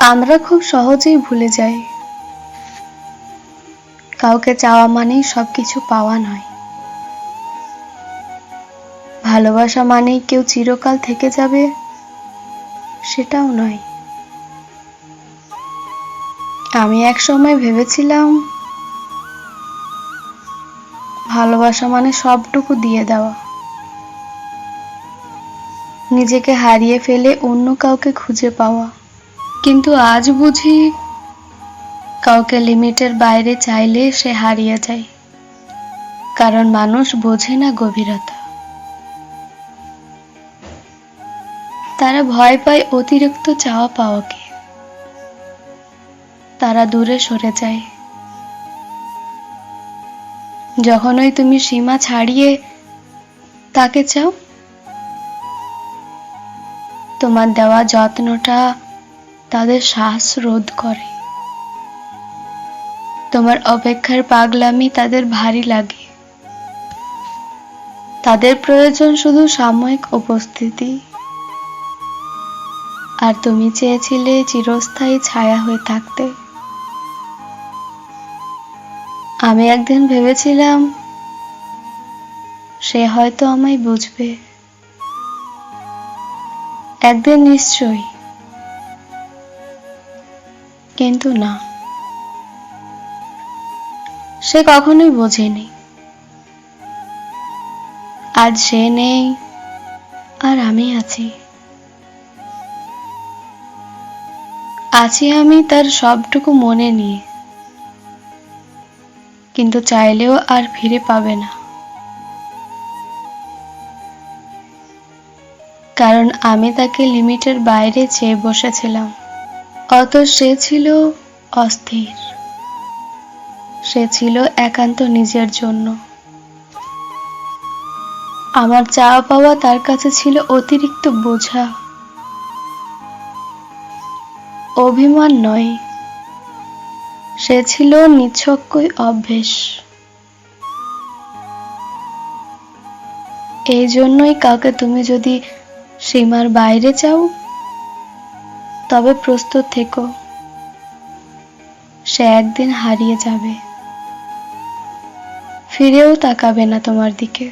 আমরা খুব সহজেই ভুলে যাই। কাউকে চাওয়া মানেই সবকিছু পাওয়া নয়। ভালোবাসা মানেই কেউ চিরকাল থেকে যাবে, সেটাও নয়। আমি এক সময় ভেবেছিলাম, ভালোবাসা মানে সবটুকু দিয়ে দেওয়া। নিজেকে হারিয়ে ফেলে অন্য কাউকে খুঁজে পাওয়া। কিন্তু আজ বুঝি কাউকে লিমিটের বাইরে চাইলে সে হারিয়ে যায়। কারণ মানুষ বোঝে না গভীরতা। তারা ভয় পায় অতিরিক্ত চাওয়া পাওয়াকে। তারা দূরে সরে যায়। যখনই তুমি সীমা ছাড়িয়ে তাকে চাও, তোমার দেওয়া যত্নটা তাদের শ্বাস রোধ করে। তোমার অপেক্ষার পাগলামি তাদের ভারী লাগে। তাদের প্রয়োজন শুধু সাময়িক উপস্থিতি। আর তুমি চেয়েছিলে চিরস্থায়ী ছায়া হয়ে থাকতে। আমি একদিন ভেবেছিলাম, সে হয়তো আমায় বুঝবে। একদিন নিশ্চয়ই। কিন্তু না। সে কখনোই বোঝেনি। আজ সে নেই, আর আমি আছি। আছি আমি তার সবটুকু মনে নিয়ে। কিন্তু চাইলেও আর ফিরে পাবে না। কারণ আমি তাকে লিমিটের বাইরে চেয়ে বসেছিলাম। অত সে ছিল অস্থির। সে ছিল একান্ত নিজের জন্য। আমার চাওয়া পাওয়া তার কাছে ছিল অতিরিক্ত বোঝা। অভিমান নয়। সে ছিল নিছকই অভ্যেস। এই জন্যই কাউকে তুমি যদি সীমার বাইরে চাও তবে প্রস্তুত থেকো। সে একদিন হারিয়ে যাবে। ফিরেও তাকাবে না তোমার দিকে।